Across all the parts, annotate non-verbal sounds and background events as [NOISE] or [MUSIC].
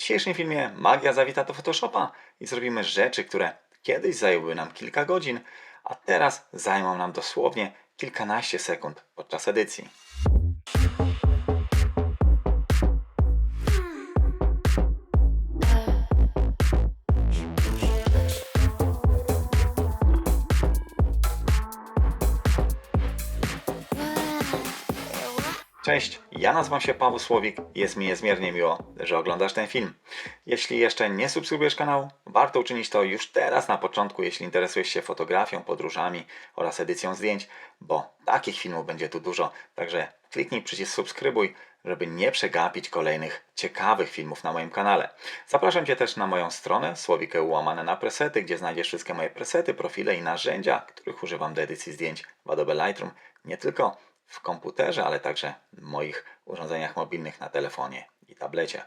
dzisiejszym filmie magia zawita do Photoshopa i zrobimy rzeczy, które kiedyś zajęły nam kilka godzin, a teraz zajmą nam dosłownie kilkanaście sekund podczas edycji. Cześć, ja nazywam się Paweł Słowik jest mi niezmiernie miło, że oglądasz ten film. Jeśli jeszcze nie subskrybujesz kanału, warto uczynić to już teraz na początku, jeśli interesujesz się fotografią, podróżami oraz edycją zdjęć, bo takich filmów będzie tu dużo, także kliknij przycisk subskrybuj, żeby nie przegapić kolejnych ciekawych filmów na moim kanale. Zapraszam Cię też na moją stronę słowikę ułamane na presety, gdzie znajdziesz wszystkie moje presety, profile i narzędzia, których używam do edycji zdjęć w Adobe Lightroom, nie tylko w komputerze, ale także w moich urządzeniach mobilnych na telefonie i tablecie.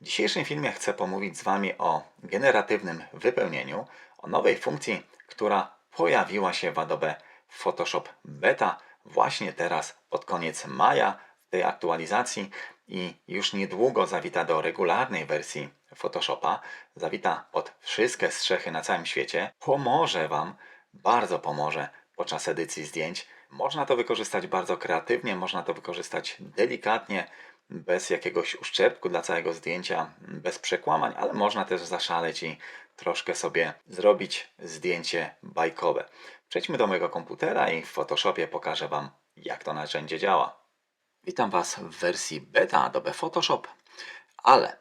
W dzisiejszym filmie chcę pomówić z Wami o generatywnym wypełnieniu, o nowej funkcji, która pojawiła się w Adobe Photoshop Beta właśnie teraz pod koniec maja tej aktualizacji i już niedługo zawita do regularnej wersji Photoshopa, zawita pod wszystkie strzechy na całym świecie. Pomoże Wam, bardzo pomoże podczas edycji zdjęć. Można to wykorzystać bardzo kreatywnie, można to wykorzystać delikatnie, bez jakiegoś uszczerbku dla całego zdjęcia, bez przekłamań, ale można też zaszaleć i troszkę sobie zrobić zdjęcie bajkowe. Przejdźmy do mojego komputera i w Photoshopie pokażę Wam, jak to narzędzie działa. Witam Was w wersji beta Adobe Photoshop, ale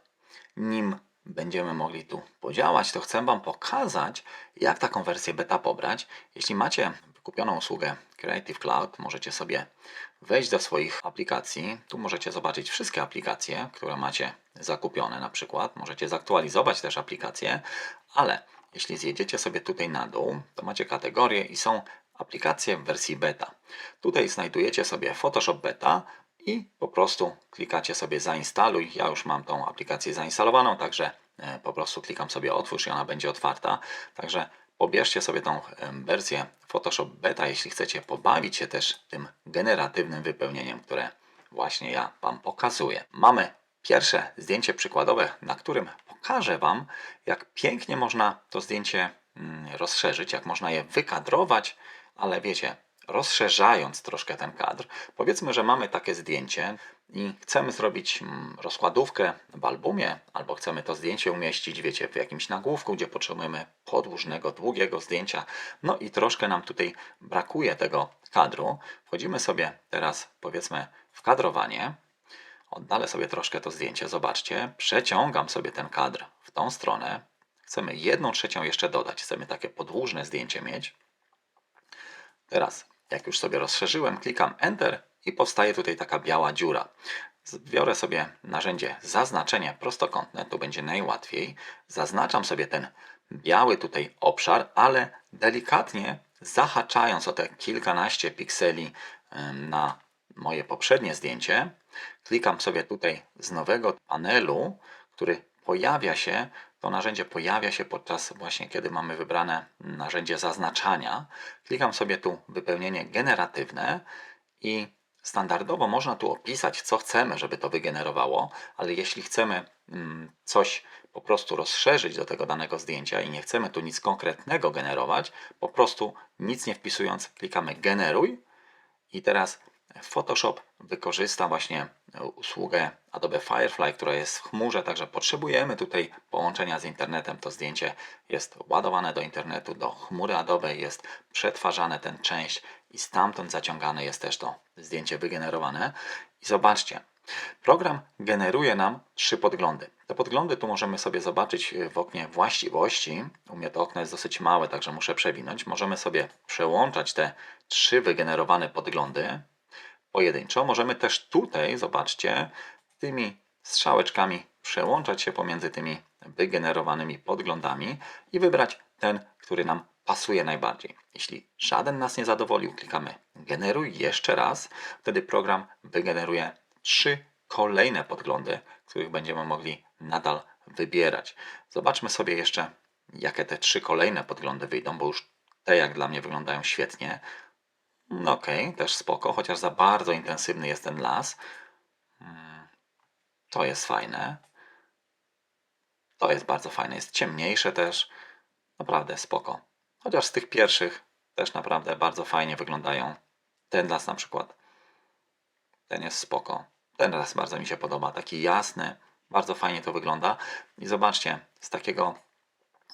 nim będziemy mogli tu podziałać, to chcę Wam pokazać, jak taką wersję beta pobrać. Jeśli macie wykupioną usługę Creative Cloud, możecie sobie wejść do swoich aplikacji. Tu możecie zobaczyć wszystkie aplikacje, które macie zakupione na przykład. Możecie zaktualizować też aplikacje, ale jeśli zjedziecie sobie tutaj na dół, to macie kategorie i są aplikacje w wersji beta. Tutaj znajdujecie sobie Photoshop Beta, i po prostu klikacie sobie zainstaluj. Ja już mam tą aplikację zainstalowaną, także e, po prostu klikam sobie otwórz i ona będzie otwarta. Także pobierzcie sobie tą wersję Photoshop Beta, jeśli chcecie pobawić się też tym generatywnym wypełnieniem, które właśnie ja Wam pokazuję. Mamy pierwsze zdjęcie przykładowe, na którym pokażę Wam, jak pięknie można to zdjęcie mm, rozszerzyć, jak można je wykadrować, ale wiecie, rozszerzając troszkę ten kadr, powiedzmy, że mamy takie zdjęcie i chcemy zrobić mm, rozkładówkę w albumie, albo chcemy to zdjęcie umieścić, wiecie, w jakimś nagłówku, gdzie potrzebujemy podłużnego, długiego zdjęcia, no i troszkę nam tutaj brakuje tego kadru. Wchodzimy sobie teraz, powiedzmy, w kadrowanie. Oddalę sobie troszkę to zdjęcie, zobaczcie, przeciągam sobie ten kadr w tą stronę. Chcemy jedną trzecią jeszcze dodać, chcemy takie podłużne zdjęcie mieć. Teraz jak już sobie rozszerzyłem, klikam Enter i powstaje tutaj taka biała dziura. Biorę sobie narzędzie zaznaczenie prostokątne, tu będzie najłatwiej. Zaznaczam sobie ten biały tutaj obszar, ale delikatnie zahaczając o te kilkanaście pikseli na moje poprzednie zdjęcie, klikam sobie tutaj z nowego panelu, który pojawia się to narzędzie pojawia się podczas właśnie, kiedy mamy wybrane narzędzie zaznaczania. Klikam sobie tu wypełnienie generatywne i standardowo można tu opisać, co chcemy, żeby to wygenerowało, ale jeśli chcemy mm, coś po prostu rozszerzyć do tego danego zdjęcia i nie chcemy tu nic konkretnego generować, po prostu nic nie wpisując, klikamy generuj i teraz Photoshop wykorzysta właśnie usługę Adobe Firefly, która jest w chmurze, także potrzebujemy tutaj połączenia z internetem. To zdjęcie jest ładowane do internetu, do chmury Adobe, jest przetwarzane ten część i stamtąd zaciągane jest też to zdjęcie wygenerowane. I zobaczcie, program generuje nam trzy podglądy. Te podglądy tu możemy sobie zobaczyć w oknie właściwości. U mnie to okno jest dosyć małe, także muszę przewinąć. Możemy sobie przełączać te trzy wygenerowane podglądy pojedynczo. Możemy też tutaj, zobaczcie, tymi strzałeczkami przełączać się pomiędzy tymi wygenerowanymi podglądami i wybrać ten, który nam pasuje najbardziej. Jeśli żaden nas nie zadowolił, klikamy generuj jeszcze raz. Wtedy program wygeneruje trzy kolejne podglądy, których będziemy mogli nadal wybierać. Zobaczmy sobie jeszcze, jakie te trzy kolejne podglądy wyjdą, bo już te jak dla mnie wyglądają świetnie. No okej, okay, też spoko, chociaż za bardzo intensywny jest ten las. Hmm, to jest fajne. To jest bardzo fajne. Jest ciemniejsze też. Naprawdę spoko. Chociaż z tych pierwszych też naprawdę bardzo fajnie wyglądają. Ten las na przykład. Ten jest spoko. Ten las bardzo mi się podoba. Taki jasny. Bardzo fajnie to wygląda. I zobaczcie, z takiego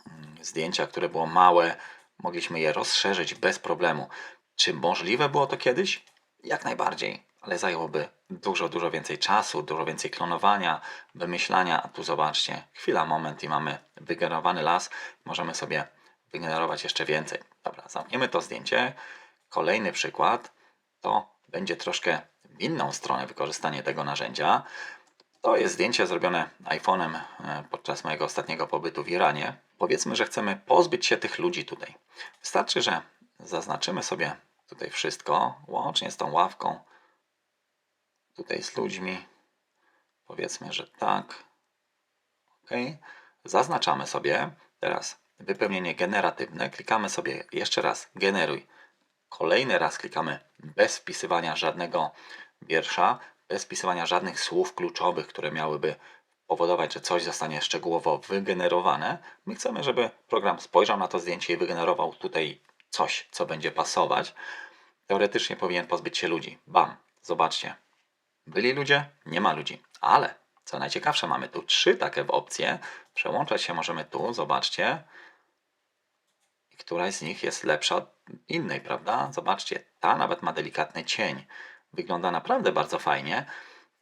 mm, zdjęcia, które było małe, mogliśmy je rozszerzyć bez problemu. Czy możliwe było to kiedyś? Jak najbardziej, ale zajęłoby dużo, dużo więcej czasu, dużo więcej klonowania, wymyślania. A tu zobaczcie, chwila, moment i mamy wygenerowany las. Możemy sobie wygenerować jeszcze więcej. Dobra, zamkniemy to zdjęcie. Kolejny przykład to będzie troszkę w inną stronę wykorzystanie tego narzędzia. To jest zdjęcie zrobione iPhone'em e, podczas mojego ostatniego pobytu w Iranie. Powiedzmy, że chcemy pozbyć się tych ludzi tutaj. Wystarczy, że zaznaczymy sobie tutaj wszystko, łącznie z tą ławką, tutaj z ludźmi. Powiedzmy, że tak. OK. Zaznaczamy sobie. Teraz wypełnienie generatywne. Klikamy sobie jeszcze raz generuj. Kolejny raz klikamy bez wpisywania żadnego wiersza, bez wpisywania żadnych słów kluczowych, które miałyby powodować, że coś zostanie szczegółowo wygenerowane. My chcemy, żeby program spojrzał na to zdjęcie i wygenerował tutaj coś, co będzie pasować. Teoretycznie powinien pozbyć się ludzi. Bam, zobaczcie. Byli ludzie? Nie ma ludzi. Ale co najciekawsze, mamy tu trzy takie opcje. Przełączać się możemy tu, zobaczcie. Któraś z nich jest lepsza od innej, prawda? Zobaczcie, ta nawet ma delikatny cień. Wygląda naprawdę bardzo fajnie.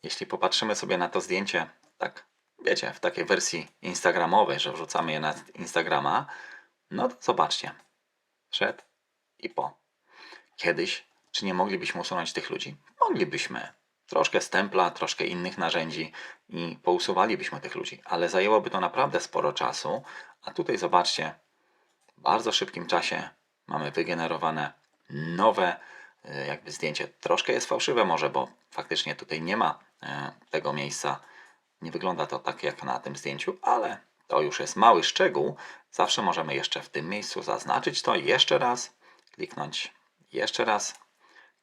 Jeśli popatrzymy sobie na to zdjęcie, tak, wiecie, w takiej wersji instagramowej, że wrzucamy je na Instagrama, no to zobaczcie. Przed i po. Kiedyś, czy nie moglibyśmy usunąć tych ludzi? Moglibyśmy. Troszkę stempla, troszkę innych narzędzi i pousuwalibyśmy tych ludzi, ale zajęłoby to naprawdę sporo czasu. A tutaj zobaczcie, w bardzo szybkim czasie mamy wygenerowane nowe e, jakby zdjęcie. Troszkę jest fałszywe może, bo faktycznie tutaj nie ma e, tego miejsca. Nie wygląda to tak jak na tym zdjęciu, ale to już jest mały szczegół. Zawsze możemy jeszcze w tym miejscu zaznaczyć to jeszcze raz, kliknąć jeszcze raz,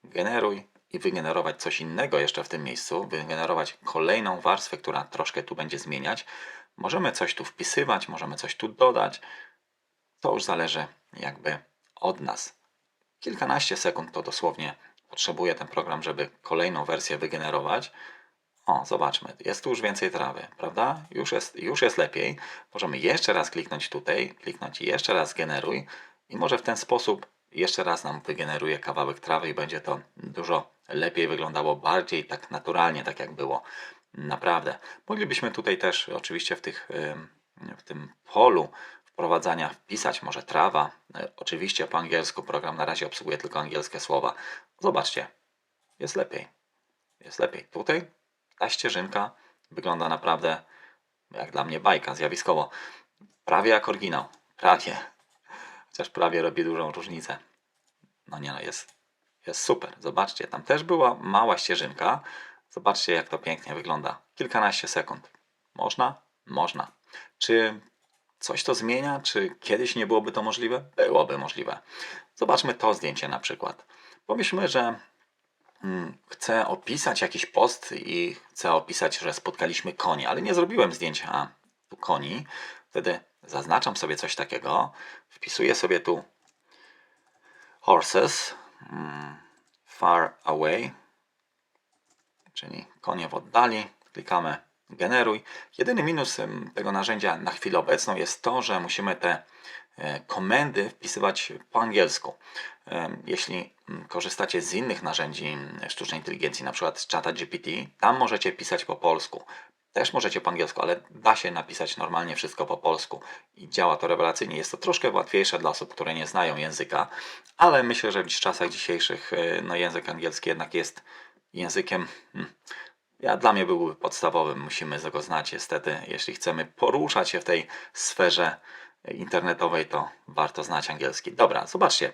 generuj i wygenerować coś innego jeszcze w tym miejscu, wygenerować kolejną warstwę, która troszkę tu będzie zmieniać. Możemy coś tu wpisywać, możemy coś tu dodać. To już zależy jakby od nas. Kilkanaście sekund to dosłownie potrzebuje ten program, żeby kolejną wersję wygenerować. O, zobaczmy, jest tu już więcej trawy, prawda? Już jest, już jest lepiej. Możemy jeszcze raz kliknąć tutaj, kliknąć jeszcze raz generuj i może w ten sposób jeszcze raz nam wygeneruje kawałek trawy i będzie to dużo lepiej wyglądało, bardziej tak naturalnie, tak jak było. Naprawdę. Moglibyśmy tutaj też oczywiście w, tych, w tym polu wprowadzania wpisać może trawa. E, Oczywiście po angielsku program na razie obsługuje tylko angielskie słowa. Zobaczcie, jest lepiej. Jest lepiej. Tutaj ta ścieżynka wygląda naprawdę jak dla mnie bajka, zjawiskowo. Prawie jak oryginał. Prawie. Chociaż prawie robi dużą różnicę. No nie no, jest, jest super. Zobaczcie, tam też była mała ścieżynka. Zobaczcie, jak to pięknie wygląda. Kilkanaście sekund. Można? Można. Czy coś to zmienia? Czy kiedyś nie byłoby to możliwe? Byłoby możliwe. Zobaczmy to zdjęcie na przykład. Pomyślmy, że chcę opisać jakiś post i chcę opisać, że spotkaliśmy konie, ale nie zrobiłem zdjęcia koni. Wtedy zaznaczam sobie coś takiego, wpisuję sobie tu horses, mm, far away, czyli konie w oddali. Klikamy generuj. Jedyny minus tego narzędzia na chwilę obecną jest to, że musimy te komendy wpisywać po angielsku. Em, Jeśli mm, korzystacie z innych narzędzi mm, sztucznej inteligencji, na przykład z czata GPT, tam możecie pisać po polsku. Też możecie po angielsku, ale da się napisać normalnie wszystko po polsku i działa to rewelacyjnie. Jest to troszkę łatwiejsze dla osób, które nie znają języka, ale myślę, że w czasach dzisiejszych e, no, język angielski jednak jest językiem, hmm, ja, dla mnie byłby podstawowym. Musimy go znać niestety. Jeśli chcemy poruszać się w tej sferze internetowej, to warto znać angielski. Dobra, zobaczcie.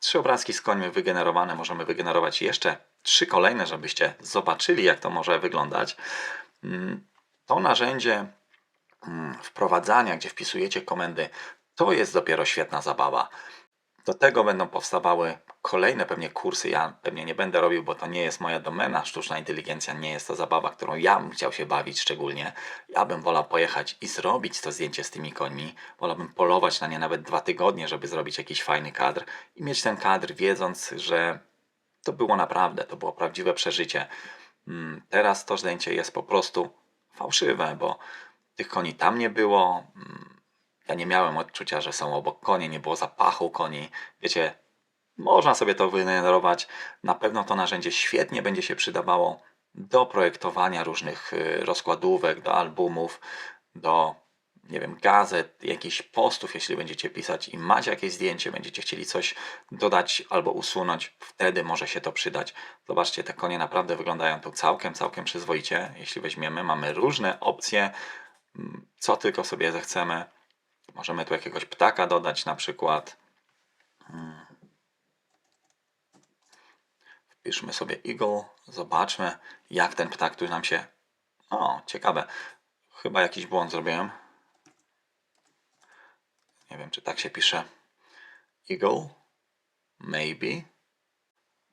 Trzy obrazki z końmi wygenerowane. Możemy wygenerować jeszcze trzy kolejne, żebyście zobaczyli, jak to może wyglądać. Mm, To narzędzie mm, wprowadzania, gdzie wpisujecie komendy, to jest dopiero świetna zabawa. Do tego będą powstawały kolejne pewnie kursy. Ja pewnie nie będę robił, bo to nie jest moja domena. Sztuczna inteligencja nie jest to zabawa, którą ja bym chciał się bawić szczególnie. Ja bym wolał pojechać i zrobić to zdjęcie z tymi końmi. Wolałbym polować na nie nawet dwa tygodnie, żeby zrobić jakiś fajny kadr i mieć ten kadr, wiedząc, że to było naprawdę, to było prawdziwe przeżycie. Mm, Teraz to zdjęcie jest po prostu fałszywe, bo tych koni tam nie było. Ja nie miałem odczucia, że są obok konie, nie było zapachu koni. Wiecie, można sobie to wygenerować. Na pewno to narzędzie świetnie będzie się przydawało do projektowania różnych y, rozkładówek, do albumów, do nie wiem, gazet, jakichś postów, jeśli będziecie pisać i macie jakieś zdjęcie, będziecie chcieli coś dodać albo usunąć, wtedy może się to przydać. Zobaczcie, te konie naprawdę wyglądają tu całkiem, całkiem przyzwoicie. Jeśli weźmiemy, mamy różne opcje, mm, co tylko sobie zechcemy. Możemy tu jakiegoś ptaka dodać na przykład. Mm. Wpiszmy sobie eagle, zobaczmy jak ten ptak tu nam się... O, ciekawe. Chyba jakiś błąd zrobiłem. Nie wiem, czy tak się pisze. Eagle. Maybe.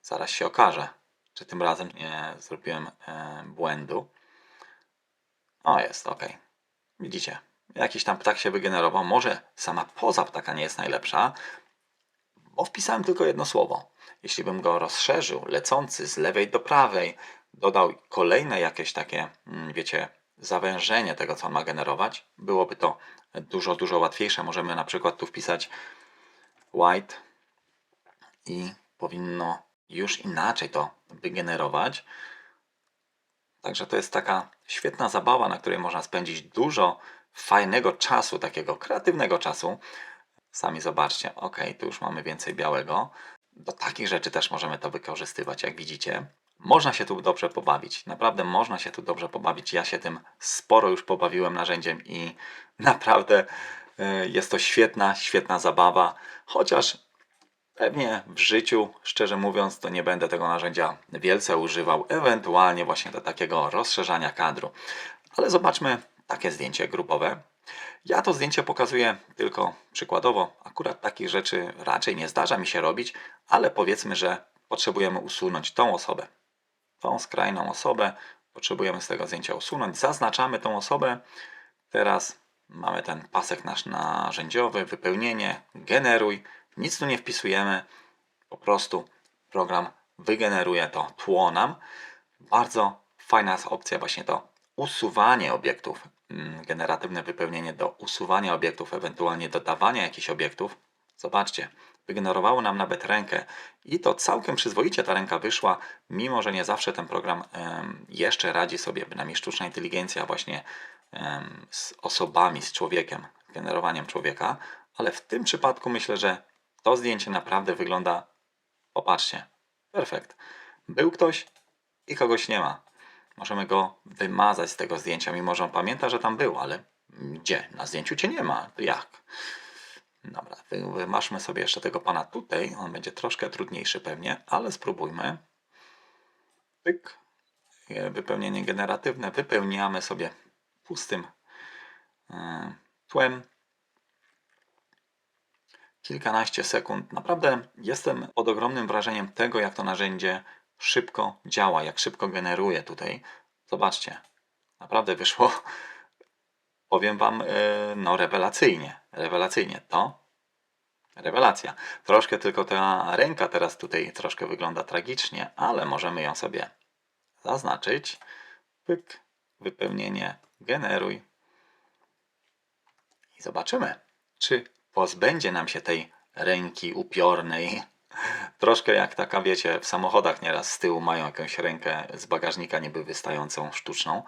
Zaraz się okaże, czy tym razem nie zrobiłem e, błędu. O, jest, ok. Widzicie, jakiś tam ptak się wygenerował. Może sama poza ptaka nie jest najlepsza, bo wpisałem tylko jedno słowo. Jeśli bym go rozszerzył, lecący z lewej do prawej, dodał kolejne jakieś takie, mm, wiecie, zawężenie tego, co on ma generować, byłoby to dużo, dużo łatwiejsze. Możemy na przykład tu wpisać white i powinno już inaczej to wygenerować. Także to jest taka świetna zabawa, na której można spędzić dużo fajnego czasu, takiego kreatywnego czasu. Sami zobaczcie, ok, tu już mamy więcej białego. Do takich rzeczy też możemy to wykorzystywać, jak widzicie. Można się tu dobrze pobawić. Naprawdę można się tu dobrze pobawić. Ja się tym sporo już pobawiłem narzędziem i [LAUGHS] naprawdę y, jest to świetna, świetna zabawa. Chociaż pewnie w życiu, szczerze mówiąc, to nie będę tego narzędzia wielce używał. Ewentualnie właśnie do takiego rozszerzania kadru. Ale zobaczmy takie zdjęcie grupowe. Ja to zdjęcie pokazuję tylko przykładowo. Akurat takich rzeczy raczej nie zdarza mi się robić, ale powiedzmy, że potrzebujemy usunąć tą osobę. Tą skrajną osobę potrzebujemy z tego zdjęcia usunąć. Zaznaczamy tą osobę. Teraz mamy ten pasek nasz narzędziowy, wypełnienie, generuj. Nic tu nie wpisujemy. Po prostu program wygeneruje to tło nam. Bardzo fajna jest opcja właśnie to usuwanie obiektów, generatywne wypełnienie do usuwania obiektów, ewentualnie dodawania jakichś obiektów. Zobaczcie, wygenerowało nam nawet rękę i to całkiem przyzwoicie ta ręka wyszła, mimo że nie zawsze ten program jeszcze radzi sobie, bynajmniej sztuczna inteligencja właśnie z osobami, z człowiekiem, generowaniem człowieka, ale w tym przypadku myślę, że to zdjęcie naprawdę wygląda, popatrzcie, perfekt. Był ktoś i kogoś nie ma. Możemy go wymazać z tego zdjęcia, mimo że on pamięta, że tam był, ale gdzie? Na zdjęciu cię nie ma. Jak? Dobra, wy- wymaszmy sobie jeszcze tego pana tutaj. On będzie troszkę trudniejszy pewnie, ale spróbujmy. E, Wypełnienie generatywne. Wypełniamy sobie pustym e, tłem. Kilkanaście sekund. Naprawdę jestem pod ogromnym wrażeniem tego, jak to narzędzie szybko działa, jak szybko generuje tutaj. Zobaczcie, naprawdę wyszło, [LAUGHS] powiem Wam, e, no rewelacyjnie, rewelacyjnie. To rewelacja. Troszkę tylko ta ręka teraz tutaj troszkę wygląda tragicznie, ale możemy ją sobie zaznaczyć. Pyk, wypełnienie, generuj. I zobaczymy, czy pozbędzie nam się tej ręki upiornej. Troszkę jak taka, wiecie, w samochodach nieraz z tyłu mają jakąś rękę z bagażnika niby wystającą, sztuczną.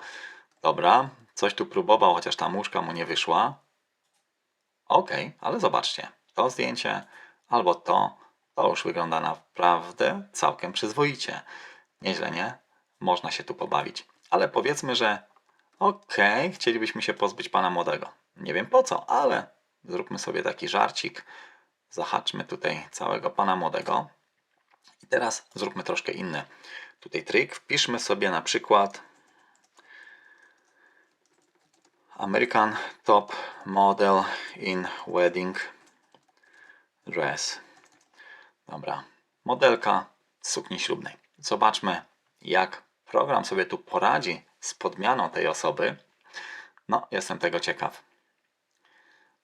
Dobra, coś tu próbował, chociaż ta muszka mu nie wyszła. Okej, ale zobaczcie, to zdjęcie albo to, to już wygląda naprawdę całkiem przyzwoicie. Nieźle, nie? Można się tu pobawić. Ale powiedzmy, że okej, chcielibyśmy się pozbyć pana młodego. Nie wiem po co, ale zróbmy sobie taki żarcik. Zahaczmy tutaj całego pana młodego. I teraz zróbmy troszkę inny tutaj trik. Wpiszmy sobie na przykład American Top Model in Wedding Dress. Dobra. Modelka sukni ślubnej. Zobaczmy, jak program sobie tu poradzi z podmianą tej osoby. No, jestem tego ciekaw.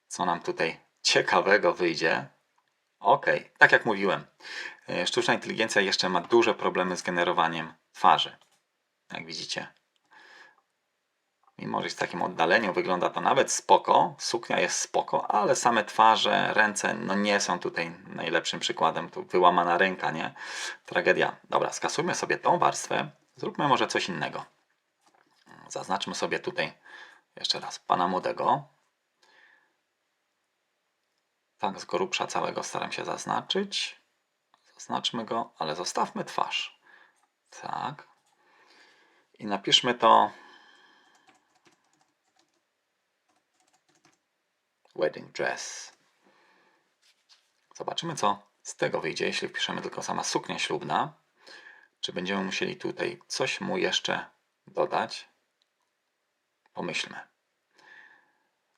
Co nam tutaj ciekawego wyjdzie? Ok, tak jak mówiłem, e, sztuczna inteligencja jeszcze ma duże problemy z generowaniem twarzy. Jak widzicie. Mimo, że w takim oddaleniu, wygląda to nawet spoko. Suknia jest spoko, ale same twarze, ręce, no nie są tutaj najlepszym przykładem. Tu wyłamana ręka, nie? Tragedia. Dobra, skasujmy sobie tą warstwę. Zróbmy może coś innego. Zaznaczmy sobie tutaj jeszcze raz pana młodego. Tak, z grubsza całego staram się zaznaczyć. Zaznaczmy go, ale zostawmy twarz. Tak. I napiszmy to wedding dress. Zobaczymy, co z tego wyjdzie, jeśli wpiszemy tylko sama suknia ślubna. Czy będziemy musieli tutaj coś mu jeszcze dodać? Pomyślmy.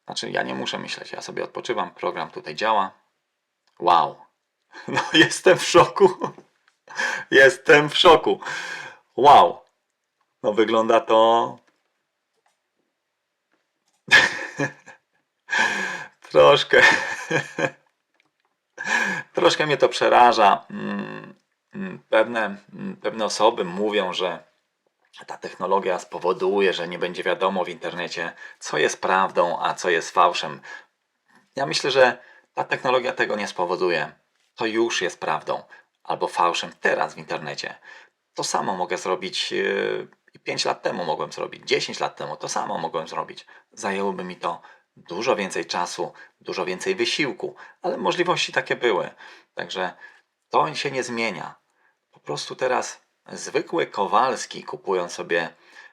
Znaczy, ja nie muszę myśleć, ja sobie odpoczywam, program tutaj działa. Wow! [LAUGHS] No, jestem w szoku. [LAUGHS] Jestem w szoku. Wow! No, wygląda to. [LAUGHS] Troszkę. Troszkę mnie to przeraża. Mm, mm, Pewne, mm, pewne osoby mówią, że ta technologia spowoduje, że nie będzie wiadomo w internecie, co jest prawdą, a co jest fałszem. Ja myślę, że ta technologia tego nie spowoduje. To już jest prawdą albo fałszem teraz w internecie. To samo mogę zrobić yy, i 5 lat temu mogłem zrobić, 10 lat temu to samo mogłem zrobić. Zajęłoby mi to dużo więcej czasu, dużo więcej wysiłku, ale możliwości takie były. Także to się nie zmienia. Po prostu teraz zwykły Kowalski, kupując sobie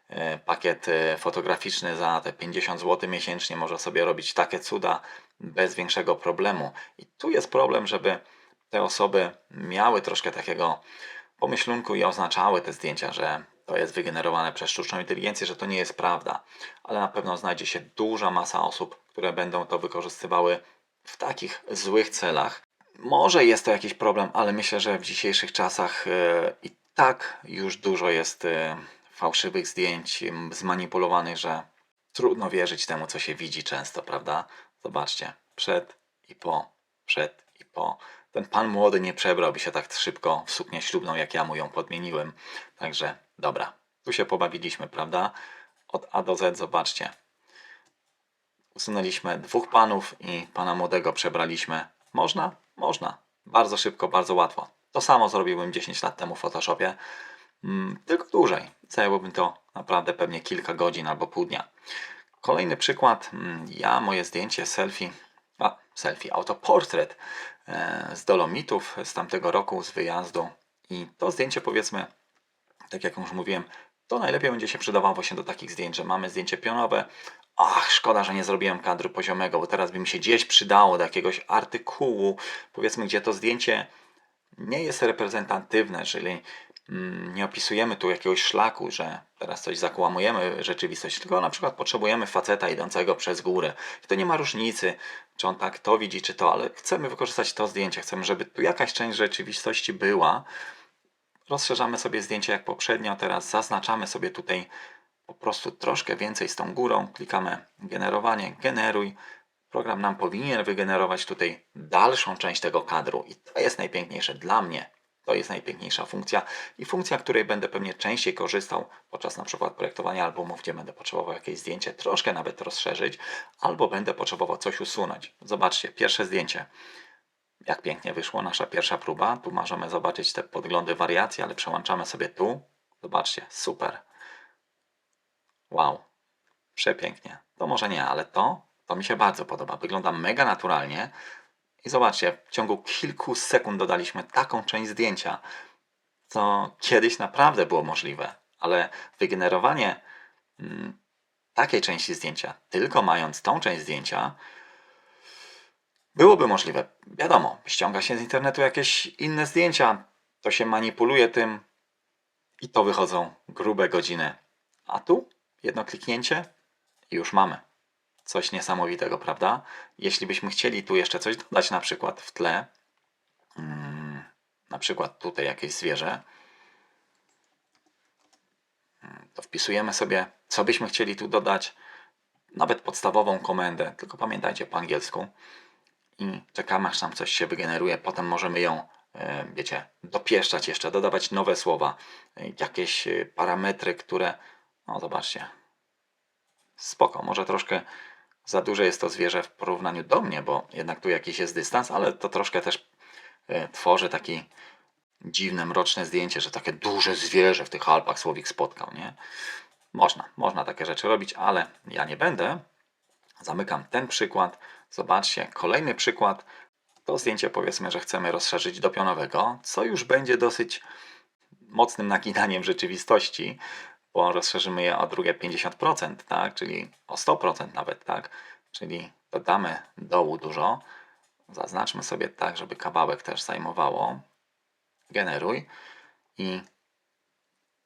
e, pakiet e, fotograficzny za te 50 zł miesięcznie, może sobie robić takie cuda bez większego problemu. I tu jest problem, żeby te osoby miały troszkę takiego pomyślunku i oznaczały te zdjęcia, że to jest wygenerowane przez sztuczną inteligencję, że to nie jest prawda. Ale na pewno znajdzie się duża masa osób, które będą to wykorzystywały w takich złych celach. Może jest to jakiś problem, ale myślę, że w dzisiejszych czasach e, i tak już dużo jest e, fałszywych zdjęć, zmanipulowanych, że trudno wierzyć temu, co się widzi często, prawda? Zobaczcie, przed i po, przed i po. Ten pan młody nie przebrałby się tak szybko w suknię ślubną, jak ja mu ją podmieniłem. Także dobra, tu się pobawiliśmy, prawda? Od A do Z, zobaczcie. Usunęliśmy dwóch panów i pana młodego przebraliśmy. Można? Można. Bardzo szybko, bardzo łatwo. To samo zrobiłbym 10 lat temu w Photoshopie, mm, tylko dłużej. Zajęłoby to naprawdę pewnie kilka godzin albo pół dnia. Kolejny przykład. mm, Ja, moje zdjęcie, selfie, a selfie, autoportret e, z Dolomitów z tamtego roku, z wyjazdu. I to zdjęcie, powiedzmy, tak jak już mówiłem, to najlepiej będzie się przydawało się do takich zdjęć, że mamy zdjęcie pionowe. Ach, szkoda, że nie zrobiłem kadru poziomego, bo teraz by mi się gdzieś przydało do jakiegoś artykułu, powiedzmy, gdzie to zdjęcie nie jest reprezentatywne, czyli mm, nie opisujemy tu jakiegoś szlaku, że teraz coś zakłamujemy rzeczywistość, tylko na przykład potrzebujemy faceta idącego przez górę. I to nie ma różnicy, czy on tak to widzi, czy to, ale chcemy wykorzystać to zdjęcie, chcemy, żeby tu jakaś część rzeczywistości była. Rozszerzamy sobie zdjęcie jak poprzednio, teraz zaznaczamy sobie tutaj po prostu troszkę więcej z tą górą, klikamy generowanie, generuj. Program nam powinien wygenerować tutaj dalszą część tego kadru i to jest najpiękniejsze dla mnie. To jest najpiękniejsza funkcja i funkcja, której będę pewnie częściej korzystał podczas na przykład projektowania albumów, gdzie będę potrzebował jakieś zdjęcie troszkę nawet rozszerzyć, albo będę potrzebował coś usunąć. Zobaczcie, pierwsze zdjęcie. Jak pięknie wyszło nasza pierwsza próba. Tu możemy zobaczyć te podglądy wariacji, ale przełączamy sobie tu. Zobaczcie, super. Wow, przepięknie. To może nie, ale to, to mi się bardzo podoba. Wygląda mega naturalnie. I zobaczcie, w ciągu kilku sekund dodaliśmy taką część zdjęcia, co kiedyś naprawdę było możliwe, ale wygenerowanie mm, takiej części zdjęcia, tylko mając tą część zdjęcia, byłoby możliwe. Wiadomo, ściąga się z internetu jakieś inne zdjęcia, to się manipuluje tym i to wychodzą grube godziny. A tu jedno kliknięcie i już mamy. Coś niesamowitego, prawda? Jeśli byśmy chcieli tu jeszcze coś dodać, na przykład w tle, mm, na przykład tutaj jakieś zwierzę, mm, to wpisujemy sobie, co byśmy chcieli tu dodać, nawet podstawową komendę, tylko pamiętajcie po angielsku. I czekamy aż nam coś się wygeneruje, potem możemy ją, e, wiecie, dopieszczać jeszcze, dodawać nowe słowa, e, jakieś e, parametry, które, no zobaczcie, spoko, może troszkę za duże jest to zwierzę w porównaniu do mnie, bo jednak tu jakiś jest dystans, ale to troszkę też e, tworzy taki dziwne, mroczne zdjęcie, że takie duże zwierzę w tych Alpach Słowik spotkał, nie? Można, można takie rzeczy robić, ale ja nie będę. Zamykam ten przykład. Zobaczcie, kolejny przykład. To zdjęcie powiedzmy, że chcemy rozszerzyć do pionowego, co już będzie dosyć mocnym naginaniem rzeczywistości, bo rozszerzymy je o drugie 50%, tak? czyli o 100% nawet, tak? czyli dodamy dołu dużo. Zaznaczmy sobie tak, żeby kawałek też zajmowało. Generuj i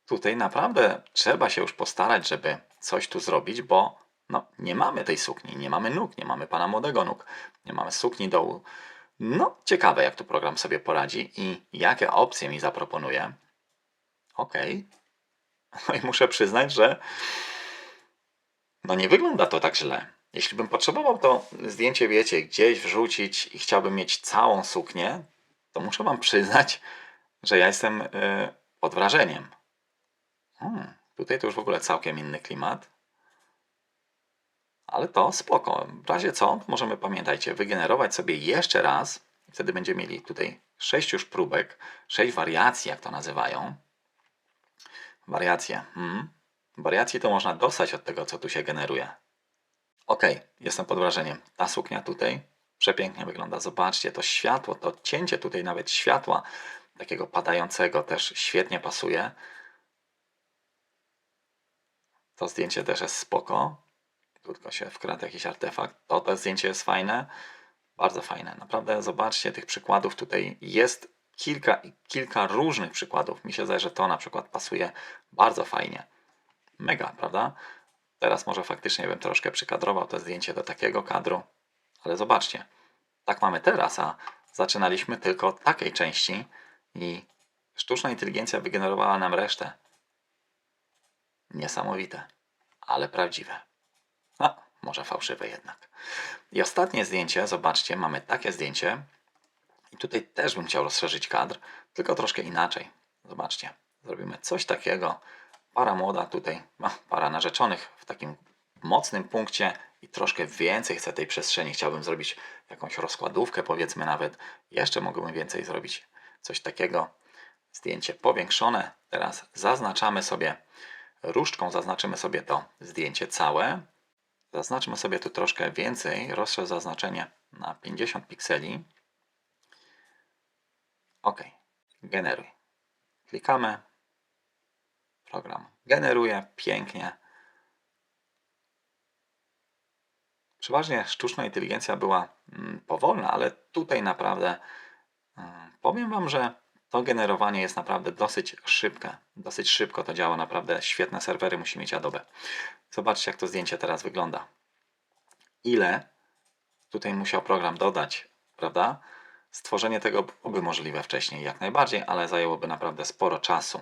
tutaj naprawdę trzeba się już postarać, żeby coś tu zrobić, bo no, nie mamy tej sukni, nie mamy nóg, nie mamy pana młodego nóg, nie mamy sukni dołu. No, ciekawe, jak tu program sobie poradzi i jakie opcje mi zaproponuje. Ok. No i muszę przyznać, że no nie wygląda to tak źle. Jeśli bym potrzebował to zdjęcie, wiecie, gdzieś wrzucić i chciałbym mieć całą suknię, to muszę wam przyznać, że ja jestem y, pod wrażeniem. Hmm, tutaj to już w ogóle całkiem inny klimat. Ale to spoko. W razie co, możemy, pamiętajcie, wygenerować sobie jeszcze raz. Wtedy będziemy mieli tutaj 6 już próbek, 6 wariacji, jak to nazywają. Wariacje. Hmm. Wariacji to można dostać od tego, co tu się generuje. Ok, jestem pod wrażeniem. Ta suknia tutaj przepięknie wygląda. Zobaczcie, to światło, to cięcie tutaj nawet światła takiego padającego też świetnie pasuje. To zdjęcie też jest spoko. Tylko się wkradł jakiś artefakt. To, to zdjęcie jest fajne. Bardzo fajne. Naprawdę zobaczcie, tych przykładów tutaj jest kilka, kilka różnych przykładów. Mi się zdaje, że to na przykład pasuje bardzo fajnie. Mega, prawda? Teraz może faktycznie bym troszkę przykadrował to zdjęcie do takiego kadru. Ale zobaczcie, tak mamy teraz, a zaczynaliśmy tylko od takiej części i sztuczna inteligencja wygenerowała nam resztę. Niesamowite, ale prawdziwe. No, może fałszywe jednak. I ostatnie zdjęcie, zobaczcie, mamy takie zdjęcie. Tutaj też bym chciał rozszerzyć kadr, tylko troszkę inaczej. Zobaczcie, zrobimy coś takiego. Para młoda tutaj, no, para narzeczonych w takim mocnym punkcie i troszkę więcej chcę tej przestrzeni. Chciałbym zrobić jakąś rozkładówkę, powiedzmy nawet. Jeszcze mógłbym więcej zrobić. Coś takiego. Zdjęcie powiększone. Teraz zaznaczamy sobie różdżką, zaznaczymy sobie to zdjęcie całe. Zaznaczmy sobie tu troszkę więcej. Rozszerz zaznaczenie na 50 pikseli. OK. Generuj. Klikamy. Program generuje pięknie. Przeważnie sztuczna inteligencja była mm, powolna, ale tutaj naprawdę mm, powiem Wam, że to generowanie jest naprawdę dosyć szybkie. Dosyć szybko to działa, naprawdę świetne serwery musi mieć Adobe. Zobaczcie, jak to zdjęcie teraz wygląda. Ile tutaj musiał program dodać, prawda? Stworzenie tego byłoby możliwe wcześniej, jak najbardziej, ale zajęłoby naprawdę sporo czasu.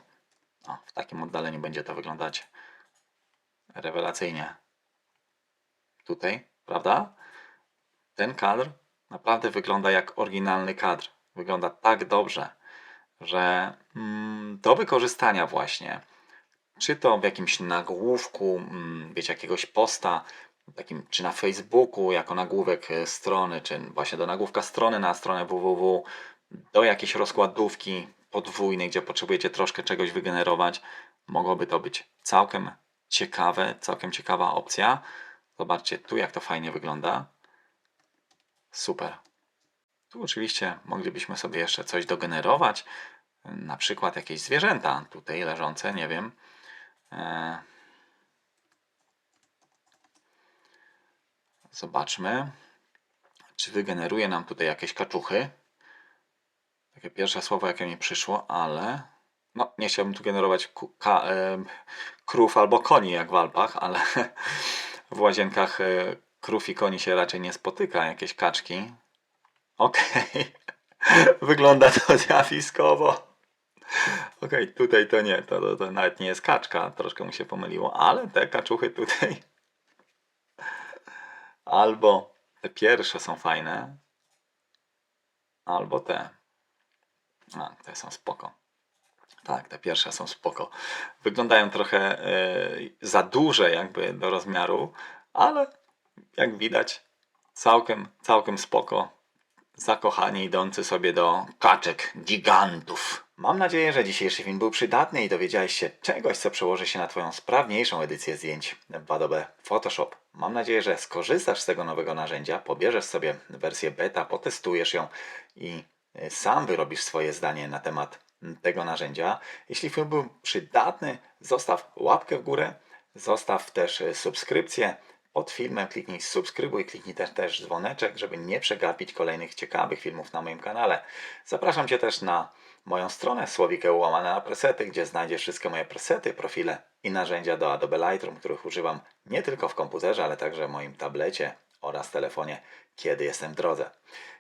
O, w takim oddaleniu będzie to wyglądać rewelacyjnie. Tutaj, prawda? Ten kadr naprawdę wygląda jak oryginalny kadr. Wygląda tak dobrze, że mm, do wykorzystania właśnie, czy to w jakimś nagłówku, mm, wiecie, jakiegoś posta, takim, czy na Facebooku, jako nagłówek e, strony, czy właśnie do nagłówka strony na stronę www, do jakiejś rozkładówki podwójnej, gdzie potrzebujecie troszkę czegoś wygenerować, mogłoby to być całkiem ciekawe, całkiem ciekawa opcja. Zobaczcie tu, jak to fajnie wygląda. Super. Tu oczywiście moglibyśmy sobie jeszcze coś dogenerować, na przykład jakieś zwierzęta tutaj leżące, nie wiem. E, Zobaczmy, czy wygeneruje nam tutaj jakieś kaczuchy. Takie pierwsze słowo, jakie mi przyszło, ale no, nie chciałbym tu generować e, krów albo koni jak w Alpach, ale [LAUGHS] w łazienkach e, krów i koni się raczej nie spotyka, jakieś kaczki. Okej. Okay. [LAUGHS] Wygląda to zjawiskowo. Okej, tutaj to nie, to, to, to nawet nie jest kaczka, troszkę mu się pomyliło, ale te kaczuchy tutaj albo te pierwsze są fajne, albo te. A, te są spoko. Tak, te pierwsze są spoko. Wyglądają trochę e, za duże jakby do rozmiaru, ale jak widać całkiem, całkiem spoko. Zakochani idący sobie do kaczek gigantów. Mam nadzieję, że dzisiejszy film był przydatny i dowiedziałeś się czegoś, co przełoży się na Twoją sprawniejszą edycję zdjęć w Adobe Photoshop. Mam nadzieję, że skorzystasz z tego nowego narzędzia, pobierzesz sobie wersję beta, potestujesz ją i y, sam wyrobisz swoje zdanie na temat tego narzędzia. Jeśli film był przydatny, zostaw łapkę w górę, zostaw też y, subskrypcję pod filmem, kliknij subskrybuj, kliknij też, też dzwoneczek, żeby nie przegapić kolejnych ciekawych filmów na moim kanale. Zapraszam Cię też na moją stronę słowikeł łamane na presety, gdzie znajdziesz wszystkie moje presety, profile i narzędzia do Adobe Lightroom, których używam nie tylko w komputerze, ale także w moim tablecie oraz telefonie, kiedy jestem w drodze.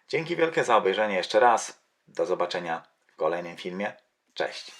Dzięki wielkie za obejrzenie jeszcze raz. Do zobaczenia w kolejnym filmie. Cześć!